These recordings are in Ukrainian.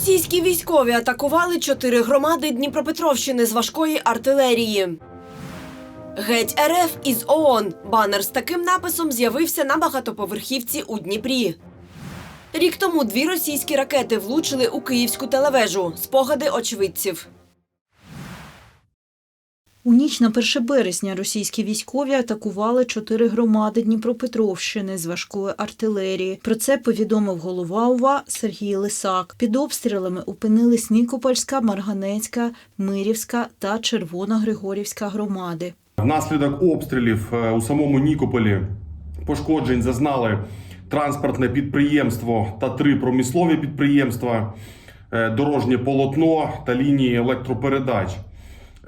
Російські військові атакували чотири громади Дніпропетровщини з важкої артилерії. Геть РФ із ООН. Банер з таким написом з'явився на багатоповерхівці у Дніпрі. Рік тому дві російські ракети влучили у київську телевежу. Спогади очевидців. У ніч на 1 березня російські військові атакували чотири громади Дніпропетровщини з важкої артилерії. Про це повідомив голова УВА Сергій Лисак. Під обстрілами опинились Нікопольська, Марганецька, Мирівська та Червоногригорівська громади. Внаслідок обстрілів е, у самому Нікополі пошкоджень зазнали транспортне підприємство та три промислові підприємства, е, дорожнє полотно та лінії електропередач.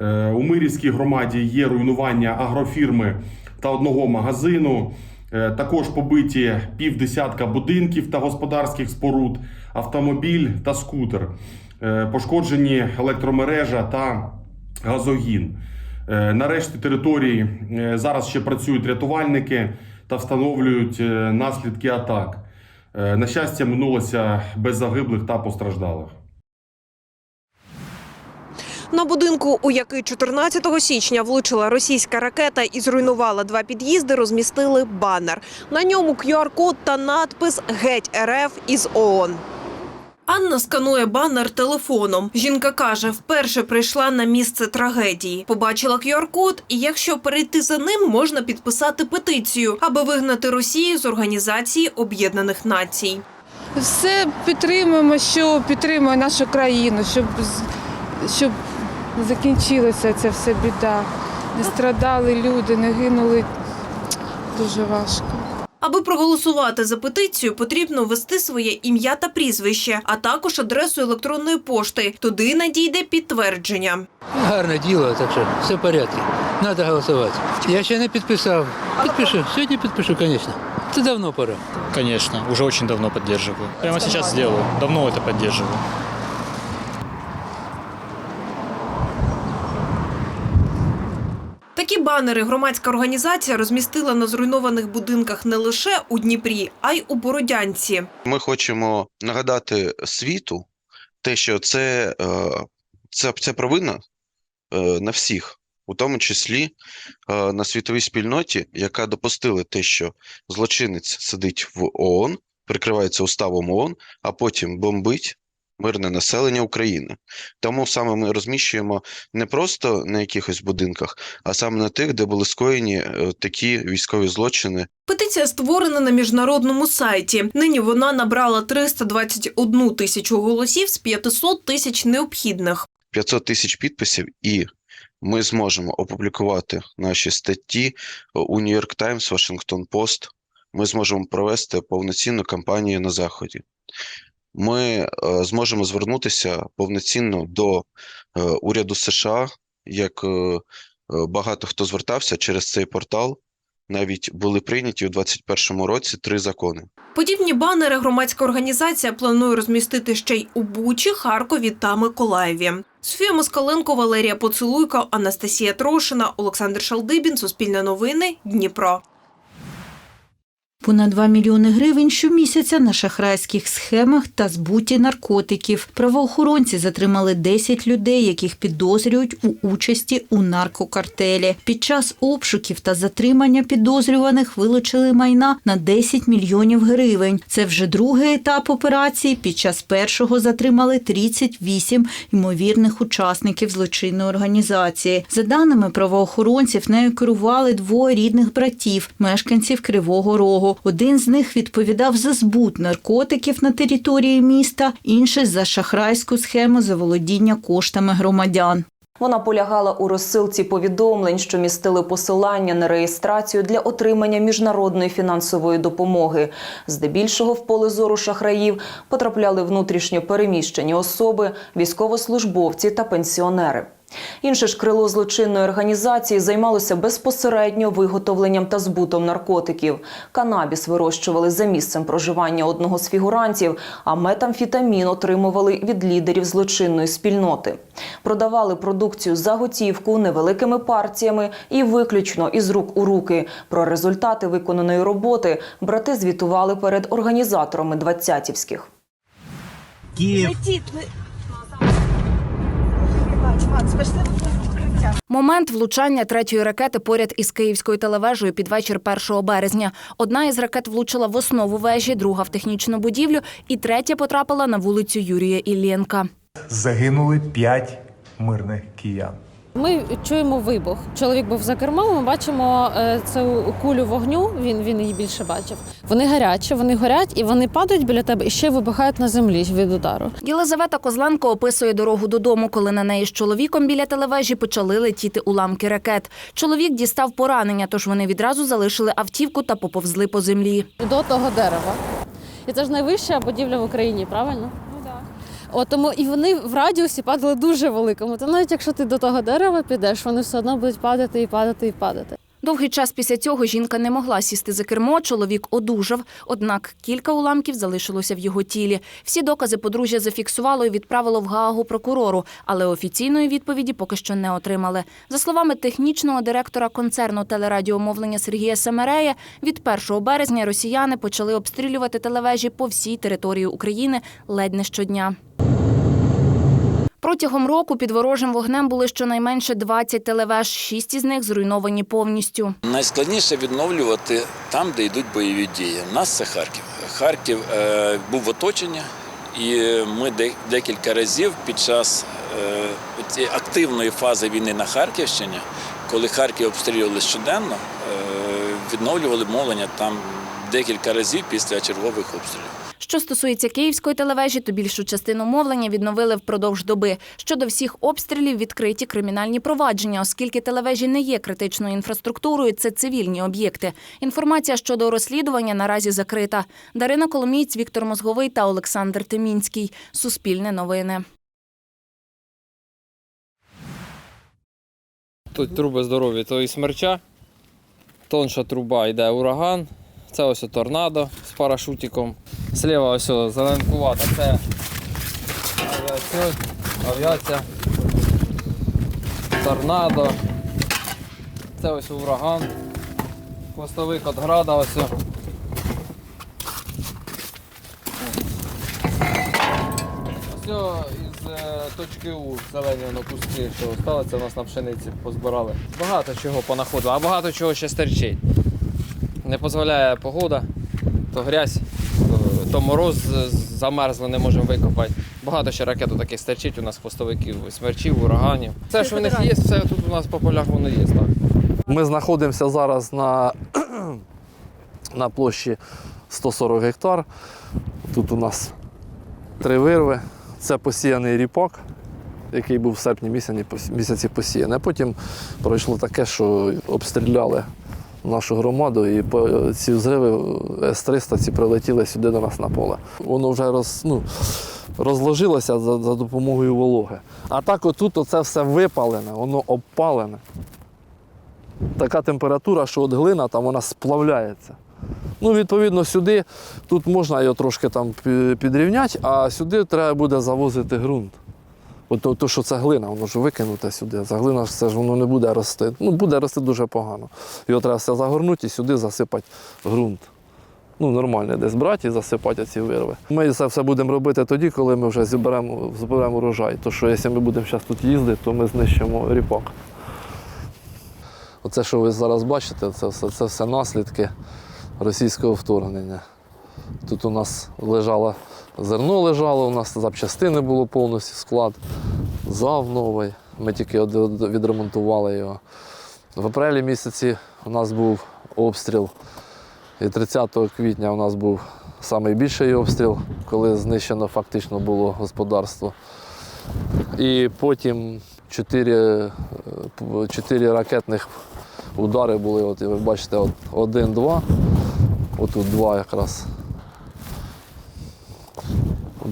Е, У Мирівській громаді є руйнування агрофірми та одного магазину. Е, Також побиті півдесятка будинків та господарських споруд, автомобіль та скутер. Е, Пошкоджені електромережа та газогін. Е, На решті території зараз ще працюють рятувальники та встановлюють наслідки атак. На щастя, минулося без загиблих та постраждалих. На будинку, у який 14 січня влучила російська ракета і зруйнувала два під'їзди, розмістили банер. На ньому QR-код та надпис Геть РФ із ООН. Анна сканує банер телефоном. Жінка каже, вперше прийшла на місце трагедії. Побачила QR-код, і якщо перейти за ним, можна підписати петицію, аби вигнати Росію з організації Об'єднаних Націй. все підтримуємо, що підтримує нашу країну, щоб, щоб закінчилася ця вся біда. Не страдали люди, не гинули. Дуже важко. Аби проголосувати за петицію, потрібно ввести своє ім'я та прізвище, а також адресу електронної пошти. Туди надійде підтвердження. Гарне діло, так що все в порядку. Треба голосувати. Я ще не підписав. Підпишу. Сьогодні підпишу, звісно. Це давно пора. Конечно, уже очень давно поддерживаю. Прямо сейчас сделаю. Давно это поддерживаю. Такі банери громадська організація розмістила на зруйнованих будинках не лише у Дніпрі, а й у Бородянці. Ми хочемо нагадати світу те, що це, е, це, це провина е, на всіх, у тому числі е, на світовій спільноті, яка допустила те, що злочинець сидить в ООН, прикривається уставом ООН, а потім бомбить мирне населення України. Тому саме ми розміщуємо не просто на якихось будинках, а саме на тих, де були скоєні е, такі військові злочини Петиція створена на міжнародному сайті. Нині вона набрала 321 тисячу голосів з 500 тисяч необхідних. 500 тисяч підписів, і ми зможемо опублікувати наші статті у New York Times, Washington Post. Ми зможемо провести повноцінну кампанію на Заході. Ми е, зможемо звернутися повноцінно до е, уряду США, як е, багато хто звертався через цей портал. Навіть були прийняті у 2021 році три закони. Подібні банери громадська організація планує розмістити ще й у Бучі, Харкові та Миколаєві. Софія Москаленко, Валерія Поцелуйко, Анастасія Трошина, Олександр Шалдибін, Суспільне новини, Дніпро. Понад 2 мільйони гривень щомісяця на шахрайських схемах та збуті наркотиків. Правоохоронці затримали 10 людей, яких підозрюють у участі у наркокартелі. Під час обшуків та затримання підозрюваних вилучили майна на 10 мільйонів гривень. Це вже другий етап операції. Під час першого затримали 38 ймовірних учасників злочинної організації. За даними правоохоронців, нею керували двоє рідних братів, мешканців Кривого Рогу. Один з них відповідав за збут наркотиків на території міста, інший за шахрайську схему заволодіння коштами громадян. Вона полягала у розсилці повідомлень, що містили посилання на реєстрацію для отримання міжнародної фінансової допомоги. Здебільшого в поле зору шахраїв потрапляли внутрішньо переміщені особи, військовослужбовці та пенсіонери. Інше ж крило злочинної організації займалося безпосередньо виготовленням та збутом наркотиків. Канабіс вирощували за місцем проживання одного з фігурантів, а метамфітамін отримували від лідерів злочинної спільноти. Продавали продукцію за готівку невеликими партіями і виключно із рук у руки. Про результати виконаної роботи брати звітували перед організаторами двадцятівських. Київ. Момент влучання третьої ракети поряд із київською телевежею під вечір 1 березня. Одна із ракет влучила в основу вежі, друга в технічну будівлю, і третя потрапила на вулицю Юрія Іллєнка. Загинули п'ять мирних киян. Ми чуємо вибух. Чоловік був за кермом. Ми бачимо е, цю кулю вогню. Він він її більше бачив. Вони гарячі, вони горять і вони падають біля тебе і ще вибухають на землі від удару. Єлизавета Козленко описує дорогу додому, коли на неї з чоловіком біля телевежі почали летіти уламки ракет. Чоловік дістав поранення, тож вони відразу залишили автівку та поповзли по землі. До того дерева. І це ж найвища будівля в Україні, правильно? От тому і вони в радіусі падали дуже великому. То навіть якщо ти до того дерева підеш, вони все одно будуть падати і падати і падати. Довгий час після цього жінка не могла сісти за кермо. Чоловік одужав. Однак кілька уламків залишилося в його тілі. Всі докази подружжя зафіксувало і відправило в Гаагу прокурору, але офіційної відповіді поки що не отримали. За словами технічного директора концерну телерадіомовлення Сергія Семерея, від 1 березня росіяни почали обстрілювати телевежі по всій території України ледь не щодня. Протягом року під ворожим вогнем були щонайменше 20 телевеж, шість із них зруйновані повністю. Найскладніше відновлювати там, де йдуть бойові дії. У нас це Харків. Харків е, був в оточенні, і ми декілька разів під час е, цієї активної фази війни на Харківщині, коли Харків обстрілювали щоденно, е, відновлювали мовлення там декілька разів після чергових обстрілів. Що стосується київської телевежі, то більшу частину мовлення відновили впродовж доби. Щодо всіх обстрілів відкриті кримінальні провадження, оскільки телевежі не є критичною інфраструктурою, це цивільні об'єкти. Інформація щодо розслідування наразі закрита. Дарина Коломієць, Віктор Мозговий та Олександр Темінський. Суспільне новини. Тут труби здорові, то і смерча. Тонша труба йде ураган. Це ось торнадо з парашутиком. Сліва ось зеленкувата. Це авіація, авіація. Торнадо. Це ось ураган. Хвостовик від града ось. Ось із е, точки У зелені воно куски, що стали, у нас на пшениці позбирали. Багато чого понаходили, а багато чого ще стерчить. Не дозволяє погода, то грязь, то, мороз замерзли, не можемо викопати. Багато ще ракет таких стерчить у нас хвостовиків, смерчів, ураганів. Все, що в них є, все тут у нас по полях воно є. Так. Ми знаходимося зараз на, на площі 140 гектар. Тут у нас три вирви. Це посіяний ріпак, який був в серпні місяці, місяці посіяний. А потім пройшло таке, що обстріляли нашу громаду, і ці взриви С-300 ці прилетіли сюди до нас на поле. Воно вже роз, ну, розложилося за, за допомогою вологи. А так отут оце все випалене, воно обпалене така температура, що от глина там вона сплавляється. Ну, відповідно, сюди тут можна його трошки там підрівняти, а сюди треба буде завозити ґрунт. От то, що це глина, воно ж викинуте сюди. За глина ж воно не буде рости. Ну, буде рости дуже погано. Його треба все загорнути і сюди засипати ґрунт. Ну, нормально десь брати і засипати ці вирви. Ми це все будемо робити тоді, коли ми вже зіберемо, зберемо урожай. То що якщо ми будемо зараз тут їздити, то ми знищимо ріпак. Оце, що ви зараз бачите, це все, це все наслідки російського вторгнення. Тут у нас лежало зерно лежало, у нас запчастини було повністю склад, зав новий. Ми тільки відремонтували його. В апрелі місяці у нас був обстріл. І 30 квітня у нас був найбільший обстріл, коли знищено фактично було господарство. І потім чотири, е, п- чотири ракетних удари були. От, ви бачите, от, один-два. Отут два якраз.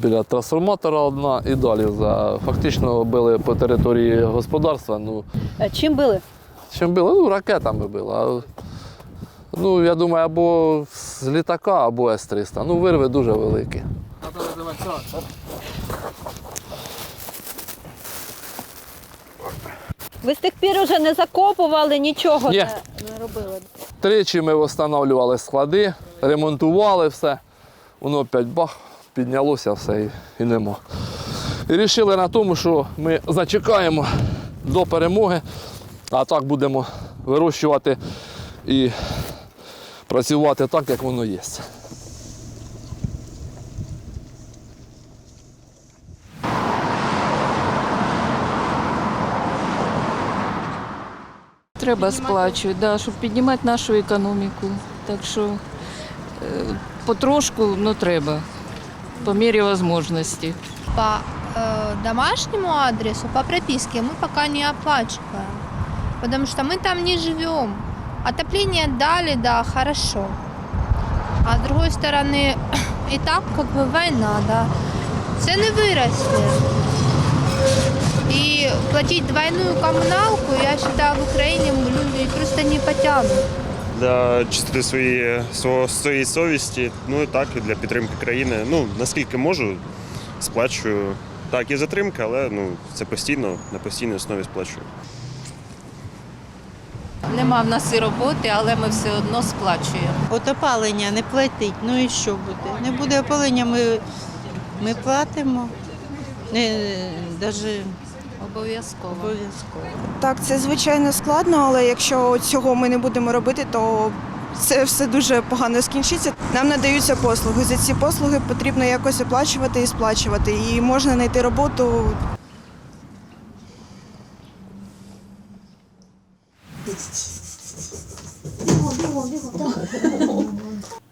Біля трансформатора одна і далі. За, фактично били по території господарства. Ну, Чим били? чим били? Ну, ракетами били. Ну, я думаю, або з літака, або С-300. Ну, вирви дуже великі. Ви з тих пір вже не закопували нічого Ні. не, не робили. Тричі ми встановлювали склади, ремонтували все. Воно опять бах, піднялося все і, і нема. І вирішили на тому, що ми зачекаємо до перемоги, а так будемо вирощувати і працювати так, як воно є. Треба сплачувати, да, щоб піднімати нашу економіку. Так що е, потрошку ну, треба, по мірі можливості. По э, домашнему адресу, по прописке мы пока не оплачиваем, потому что мы там не живем. Отопление дали, да, хорошо. А с другой стороны, и так как бы война, да, цены выросли. И платить двойную коммуналку, я считаю, в Украине люди просто не потянут. для чистоти своєї свого своєї совісті, ну і так і для підтримки країни. Ну наскільки можу, сплачую. Так, є затримка, але ну це постійно на постійній основі сплачую. Нема в нас і роботи, але ми все одно сплачуємо. От опалення не платить, ну і що буде? Не буде опалення, ми, ми платимо. Не, даже Обов'язково. обов'язково. Так, це звичайно складно, але якщо цього ми не будемо робити, то це все дуже погано скінчиться. Нам надаються послуги. За ці послуги потрібно якось оплачувати і сплачувати. І можна знайти роботу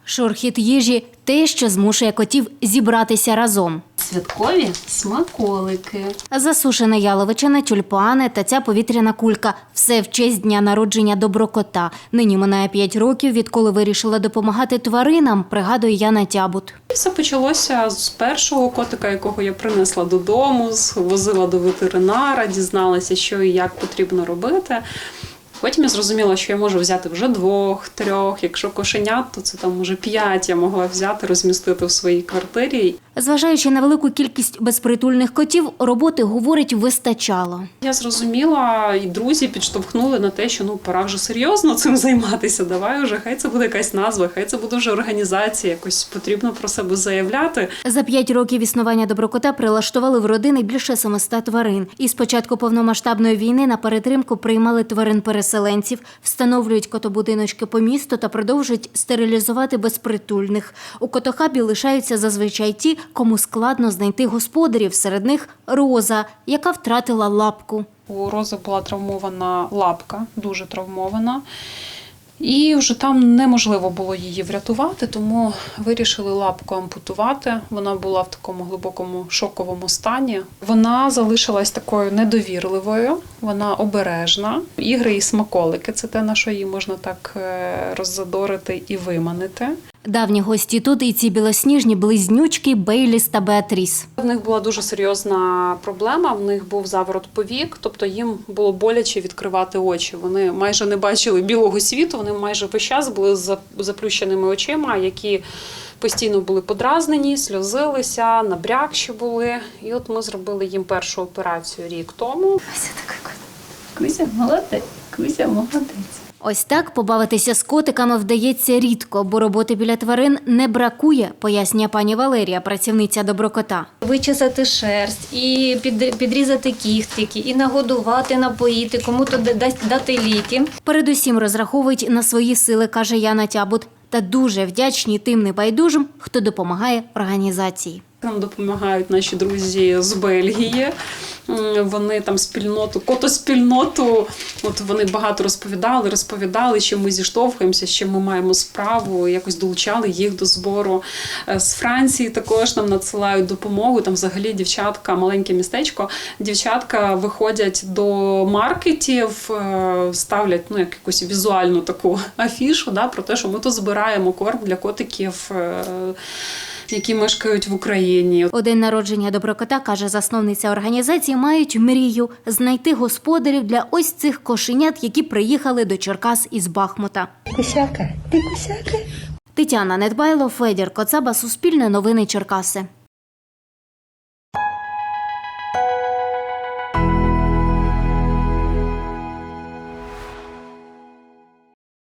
Шурхіт їжі те, що змушує котів зібратися разом. Святкові смаколики. Засушена яловичина, тюльпани та ця повітряна кулька все в честь дня народження доброкота. Нині минає 5 років, відколи вирішила допомагати тваринам, пригадує Яна Тябут. Все почалося з першого котика, якого я принесла додому, возила до ветеринара, дізналася, що і як потрібно робити. Потім я зрозуміла, що я можу взяти вже двох, трьох. Якщо кошенят, то це там може п'ять я могла взяти, розмістити в своїй квартирі. Зважаючи на велику кількість безпритульних котів, роботи, говорить, вистачало. Я зрозуміла, і друзі підштовхнули на те, що ну пора вже серйозно цим займатися. Давай вже хай це буде якась назва, хай це буде вже організація. Якось потрібно про себе заявляти. За п'ять років існування доброкота прилаштували в родини більше 700 тварин. І з початку повномасштабної війни на перетримку приймали тварин-переселенців, встановлюють котобудиночки по місту та продовжують стерилізувати безпритульних. У котохабі лишаються зазвичай ті, кому складно знайти господарів. Серед них Роза, яка втратила лапку. У Рози була травмована лапка, дуже травмована. І вже там неможливо було її врятувати, тому вирішили лапку ампутувати. Вона була в такому глибокому шоковому стані. Вона залишилась такою недовірливою, вона обережна. Ігри і смаколики це те, на що її можна так е, роззадорити і виманити. Давні гості тут і ці білосніжні близнючки Бейліс та Беатріс. В них була дуже серйозна проблема. В них був заворот повік, тобто їм було боляче відкривати очі. Вони майже не бачили білого світу. Вони майже весь час були з за- заплющеними очима, які постійно були подразнені, сльозилися, набрякші були. І от ми зробили їм першу операцію рік тому. Кузя, молодець, Кузя, молодець. Ось так побавитися з котиками вдається рідко, бо роботи біля тварин не бракує, пояснює пані Валерія, працівниця доброкота. Вичесати шерсть, і під, підрізати кіхтики, і нагодувати, напоїти, кому-то дасть дати ліки. Передусім розраховують на свої сили, каже Яна Тябут, та дуже вдячні тим небайдужим, хто допомагає організації. Нам допомагають наші друзі з Бельгії. Вони там спільноту, котоспільноту. От вони багато розповідали, розповідали, що ми зіштовхуємося, чим ми маємо справу. Якось долучали їх до збору. Е, З Франції також нам надсилають допомогу. Там взагалі дівчатка, маленьке містечко. Дівчатка виходять до маркетів, е, ставлять ну як якусь візуальну таку афішу, да, про те, що ми тут збираємо корм для котиків. Які мешкають в Україні, Один народження доброкота, каже засновниця організації, мають мрію знайти господарів для ось цих кошенят, які приїхали до Черкас із Бахмута. Кусяка, ти кусяка. Тетяна Недбайло, Федір Коцаба, Суспільне новини Черкаси.